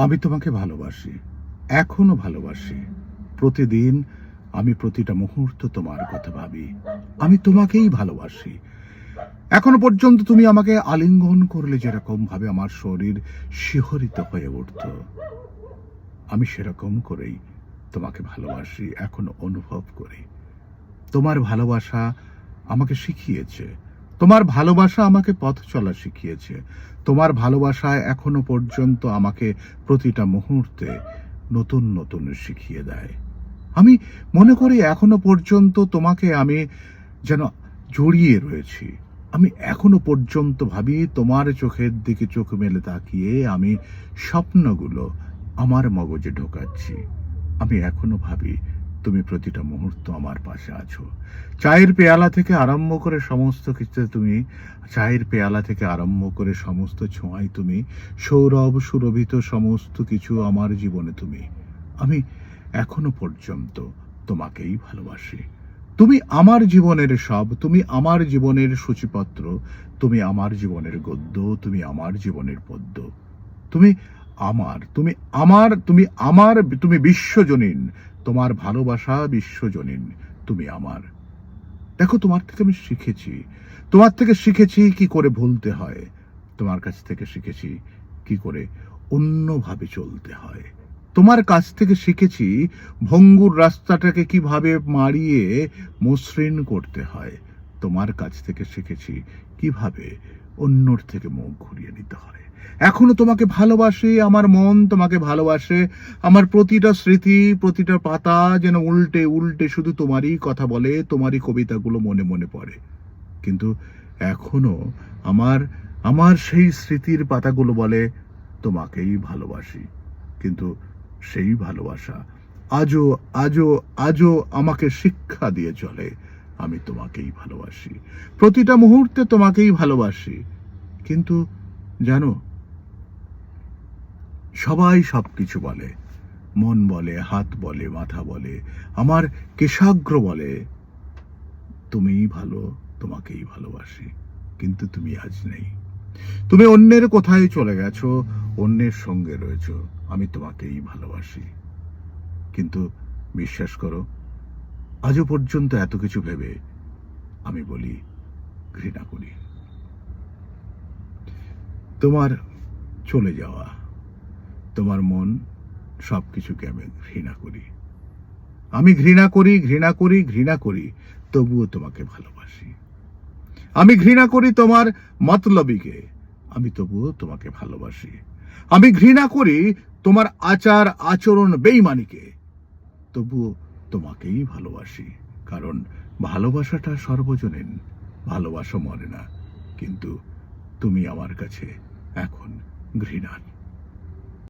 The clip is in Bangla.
আমি তোমাকে ভালোবাসি, এখনও ভালোবাসি। প্রতিদিন আমি প্রতিটা মুহূর্ত তোমার কথা ভাবি। আমি তোমাকেই ভালোবাসি। এখনও পর্যন্ত তুমি আমাকে আলিঙ্গন করলে যেরকম ভাবে আমার শরীর শিহরিত হয়ে উঠত। আমি সেরকম করেই তোমাকে ভালোবাসি, এখনও অনুভব করি। তোমার ভালোবাসা আমাকে শিখিয়েছে। তোমার ভালোবাসা আমাকে পথ চলা শিখিয়েছে। তোমার ভালোবাসা এখনও পর্যন্ত আমাকে প্রতিটা মুহূর্তে নতুন নতুন শিখিয়ে দেয়। আমি মনে করি এখনও পর্যন্ত তোমাকে আমি যেন জড়িয়ে রয়েছি। আমি এখনও পর্যন্ত ভাবি তোমার চোখের দিকে চোখ মেলে তাকিয়ে আমি স্বপ্নগুলো আমার মগজে ঢোকাচ্ছি। আমি এখনও ভাবি তুমি প্রতিটা মুহূর্ত আমার পাশে আছো। চায়ের পেয়ালা থেকে আরম্ভ করে সমস্ত কিছু তুমি, চায়ের পেয়ালা থেকে আরম্ভ করে সমস্ত ছোঁয়াই তুমি, সৌরভ, সুরভিত সমস্ত কিছু আমার জীবনে তুমি। আমি এখনও পর্যন্ত তোমাকেই ভালোবাসি। তুমি আমার জীবনের সব, তুমি আমার জীবনের সূচিপত্র, তুমি আমার জীবনের গদ্য, তুমি আমার জীবনের পদ্য। তুমি আমার তুমি আমার তুমি আমার, তুমি বিশ্বজনীন তোমার ভালোবাসা বিশ্বজনীন, তুমি আমার। দেখো, তোমার থেকে আমি শিখেছি। তোমার থেকে শিখেছি কি করে ভুলতে হয়। তোমার কাছ থেকে শিখেছি কি করে অন্যভাবে চলতে হয়। তোমার কাছ থেকে শিখেছি ভঙ্গুর রাস্তাটাকে কীভাবে মারিয়ে মসৃণ করতে হয়। তোমার কাছ থেকে শিখেছি কীভাবে অন্যর থেকে মুখ ঘুরিয়ে নিতে হয়। এখনও তোমাকে ভালোবাসে, আমার মন তোমাকে ভালোবাসে, আমার প্রতিটা স্মৃতি, প্রতিটা পাতা যেন উল্টে উল্টে শুধু তোমারই কথা বলে, তোমারই কবিতাগুলো মনে মনে পড়ে। কিন্তু এখনও আমার আমার সেই স্মৃতির পাতাগুলো বলে, তোমাকেই ভালোবাসি। কিন্তু সেই ভালোবাসা আজও আজও আজও আমাকে শিক্ষা দিয়ে চলে। আমি তোমাকেই ভালোবাসি। প্রতিটা মুহূর্তে তোমাকেই ভালোবাসি। কিন্তু, জানো, সবাই সবকিছু বলে। মন বলে, হাত বলে, মাথা বলে, আমার কেশাগ্র বলে, তুমিই ভালো, তোমাকেই ভালোবাসি। কিন্তু তুমি আজ নেই। তুমি অন্যের কোথায় চলে গেছো? অন্যের সঙ্গে রয়েছো। আমি তোমাকেই ভালোবাসি। কিন্তু, বিশ্বাস করো আজও পর্যন্ত এত কিছু ভেবে আমি বলি, ঘৃণা করি। তোমার চলে যাওয়া, তোমার মন সব কিছুকে আমি ঘৃণা করি। আমি ঘৃণা করি ঘৃণা করি ঘৃণা করি, তবুও তোমাকে ভালোবাসি। আমি ঘৃণা করি তোমার মতলবিকে, আমি তবুও তোমাকে ভালোবাসি। আমি ঘৃণা করি তোমার আচার আচরণ বেইমানিকে, তবুও তোমাকেই ভালোবাসি কারণ ভালোবাসাটা সর্বজনীন। ভালোবাসা মরে না কিন্তু তুমি আমার কাছে এখন ঘৃণার।